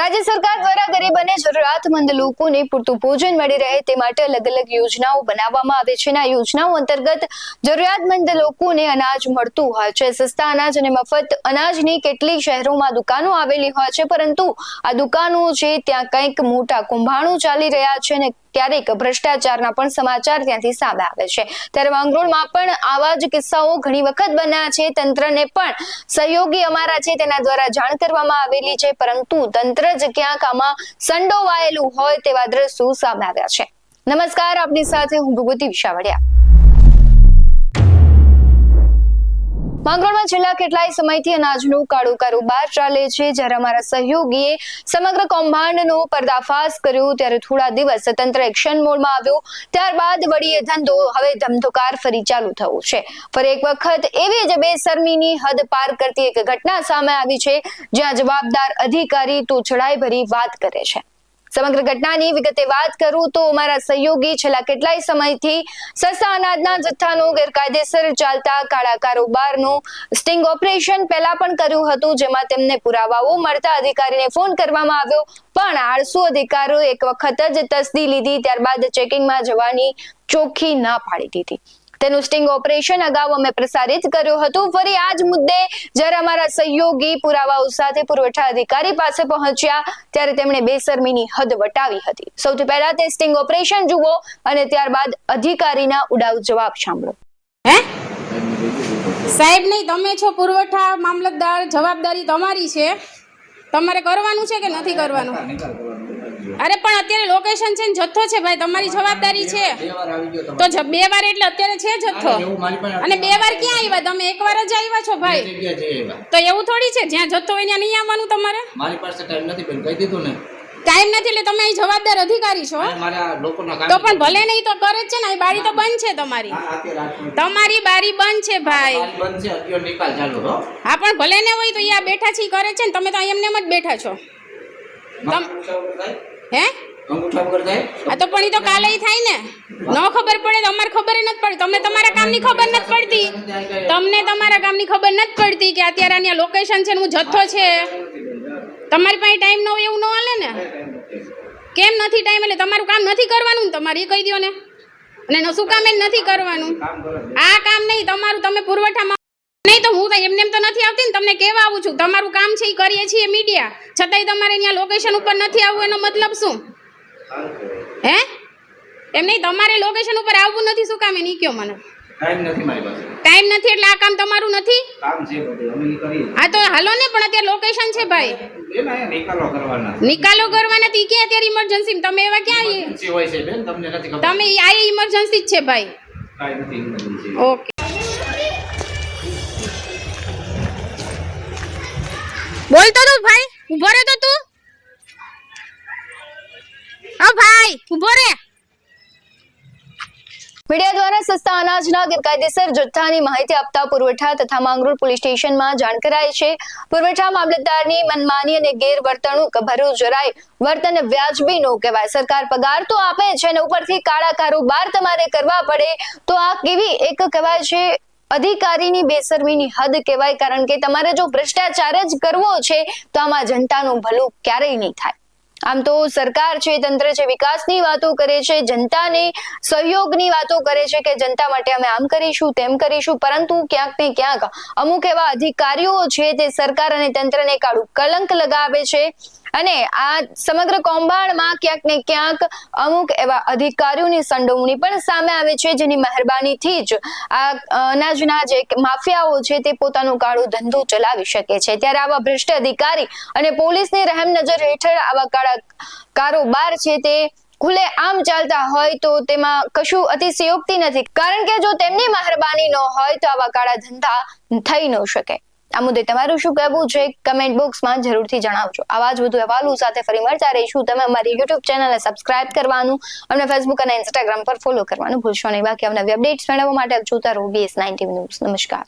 રાજ્ય સરકાર દ્વારા ગરીબ અને જરૂરિયાતમંદ લોકોને પૂરતું ભોજન મળી રહે તે માટે અલગ અલગ યોજનાઓ બનાવવામાં આવે છે. આ યોજનાઓ અંતર્ગત જરૂરિયાતમંદ લોકોને અનાજ મળતું હોય છે. સસ્તા અનાજ અને મફત અનાજની કેટલીક શહેરોમાં દુકાનો આવેલી હોય છે. પરંતુ આ દુકાનો છે, ત્યાં કંઈક મોટા કુંભાણો ચાલી રહ્યા છે અને ક્યારેક ભ્રષ્ટાચારના પણ સમાચાર ત્યાંથી સામે આવે છે. ત્યારે માંગરોળમાં પણ આવા જ કિસ્સાઓ ઘણી વખત બન્યા છે. તંત્રને પણ સહયોગી અમારા છે તેના દ્વારા જાણ કરવામાં આવેલી છે, પરંતુ તંત્ર જ ક્યાંક આમાં સંડોવાયેલું હોય તેવા દ્રશ્યો સામે આવ્યા છે. નમસ્કાર, આપની સાથે હું ભગવતી વિશાવડિયા. માંગરોળમાં છેલ્લા કેટલાય સમયથી અનાજનું કાળો કારોબાર ચાલે છે. જ્યારે અમારા સહયોગીએ સમગ્ર કૌભાંડનો પર્દાફાશ કર્યો, ત્યારે થોડા દિવસ તંત્ર એક્શન મોડમાં આવ્યો. ત્યારબાદ વળી એ ધંધો હવે ધમધોકાર ફરી ચાલુ થયો છે. ફરી એક વખત એવી જ બેશરમીની હદ પાર કરતી એક ઘટના સામે આવી છે, જ્યાં જવાબદાર અધિકારી તોછડાઈ ભરી વાત કરે છે. સમગ્ર ઘટનાની વિગતે વાત કરું તો અમારા સહયોગી છેલ્લા કેટલાય સમયથી સસ્તા અનાજના જથ્થાનો ગેરકાયદેસર ચાલતા કાળા કારોબારનું સ્ટિંગ ઓપરેશન પહેલા પણ કર્યું હતું, જેમાં તેમને પુરાવાઓ મળતા અધિકારીને ફોન કરવામાં આવ્યો. પણ આળસુ અધિકારીઓ એક વખત જ તસદી લીધી, ત્યારબાદ ચેકિંગમાં જવાની ચોખ્ખી ના પાડી દીધી. તેનું સ્ટિંગ ઓપરેશન અગાઉ અમે પ્રસારિત કર્યું હતું. ફરી આ જ મુદ્દે જ્યારે અમારા સહયોગી પુરાવાઓ સાથે પુરવઠા અધિકારી પાસે પહોંચ્યા, ત્યારે તેમણે બેશરમીની હદ વટાવી હતી. સૌથી પહેલા તે સ્ટિંગ ઓપરેશન જુઓ અને ત્યારબાદ અધિકારીના ઉડાવ જવાબ સાંભળો. હે? સાહેબ, નહીં, તમે છો પુરવઠા મામલતદાર, જવાબદારી તમારી છે. તમારે કરવાનું છે કે નથી કરવાનું? અરે પણ અત્યારે લોકેશન છે ને જથ્થો છે ભાઈ તમારી જવાબદારી છે. તો બે વાર એટલે અત્યારે છે જથ્થો? અને બે વાર ક્યાં આવ્યા? તમે એક વાર જ આવ્યા છો ભાઈ? તો એવું થોડી છે જ્યાં જથ્થો હોય ત્યાં નહીં આવવાનું તમારે? મારી પાસે ટાઈમ નથી બેન કહી દીધું ને. ટાઈમ નથી એટલે તમે અહીં જવાબદાર અધિકારી છો તો પણ ભલે નહીં તો કરે જ છે ને અહીં બારી તો બંધ છે તમારી. તમારી બારી બંધ છે ભાઈ. હો પણ ભલે ને હોય તો અહીંયા બેઠા છે કરે છે ને તમે તો એમને એમ જ બેઠા છો? હે? આ તો પણ એ તો કાલે થાય ને. ન ખબર પડે તો અમારે ખબર નથી પડતી. તમને તમારા કામની ખબર નથી પડતી. તમને તમારા કામની ખબર નથી પડતી કે અત્યારે અહીંયા લોકેશન છે હું જથ્થો છે. તમારી પાસે ટાઈમ ન હોય એવું ન હાલે ને? કેમ નથી ટાઈમ એટલે તમારું કામ નથી કરવાનું ને તમારે એ કહી દો ને. અને શું કામ એ નથી કરવાનું. આ કામ નહીં તમારું તમે પુરવઠામાં નહીં હું તો એમને એમ તો નથી આવતી ને તમને કહેવા આવું છું. તમારું કામ છે એ કરીએ છીએ મીડિયા છતાંય તમારે અહીંયા લોકેશન ઉપર નથી આવવું એનો મતલબ શું? હે? એમ નહીં તમારે લોકેશન ઉપર આવવું નથી શું કામ એ નહીં કયો મને? ટાઈમ નથી મારી પાસે. ટાઈમ નથી એટલે આ કામ તમારું નથી? કામ છે બધું અમે કરીએ. હા તો હાલો ને પણ અત્યારે લોકેશન છે ભાઈ. નિકાલો કરવાના. નિકાલો કરવાના તી ક્યાં અત્યારે ઇમરજન્સી તમે એવા ક્યાં આવીએ? હોય છે બેન તમને નથી ખબર. તમે આ ઇમરજન્સી જ છે ભાઈ. કાંઈ નથી. ઓકે બોલ તો ભાઈ? ઊભો રે તો તું? હા ભાઈ ઊભો રે. મીડિયા દ્વારા સસ્તા અનાજના ગેરકાયદેસર જથ્થાની માહિતી આપતા પુરવઠા તથા માંગરોળ પોલીસ સ્ટેશનમાં જાણ કરાઈ છે. પુરવઠા મામલતદારની મનમાની અને ગેરવર્તણૂક ભરું જરાય વર્તન વ્યાજબી નો કહેવાય. સરકાર પગાર તો આપે છે અને ઉપરથી કાળા કારોબાર તમારે કરવા પડે તો આ કેવી એક કહેવાય છે અધિકારીની બેસરમીની હદ કહેવાય, કારણ કે તમારે જો ભ્રષ્ટાચાર જ કરવો છે, તો આમાં જનતાનું ભલું ક્યારેય નહીં થાય. આમ તો સરકાર છે, તંત્ર છે, વિકાસની વાતો કરે છે, જનતાને સહયોગની વાતો કરે છે કે જનતા માટે અમે આમ કરીશું, તેમ કરીશું, પરંતુ ક્યાંક ને ક્યાંક અમુક એવા અધિકારીઓ છે, તે સરકાર અને તંત્રને કાળું કલંક લગાવે છે અને આ સમગ્ર કૌભાંડમાં ક્યાંક ને ક્યાંક અમુક એવા અધિકારીઓની સંડોવણી પણ સામે આવે છે, જેની મહેરબાનીથી જ આ અનાજના જે માફિયાઓ છે તે પોતાનો કાળો ધંધો ચલાવી શકે છે. ત્યારે આવા ભ્રષ્ટ અધિકારી અને પોલીસની રહેમ નજર હેઠળ આવા કાળા કારોબાર છે તે ખુલે આમ ચાલતા હોય તો તેમાં કશું અતિશયોક્તિ નથી. કારણ કે જો તેમની મહેરબાની ન હોય તો આવા કાળા ધંધા થઈ ન શકે. આ મુદ્દે તમારું શું કહેવું છે? કમેન્ટ બોક્સમાં જરૂરથી જણાવજો. આવા જ વધુ અહેવાલો સાથે ફરી મળતા રહીશું. તમે અમારી યુટ્યુબ ચેનલને સબસ્ક્રાઇબ કરવાનું અને ફેસબુક અને ઇન્સ્ટાગ્રામ પર ફોલો કરવાનું ભૂલશો નહીં. બાકી અમને અપડેટ્સ મેળવવા માટે જોતા રહો બીએસ નાઇન્ટી ન્યૂઝ નમસ્કાર.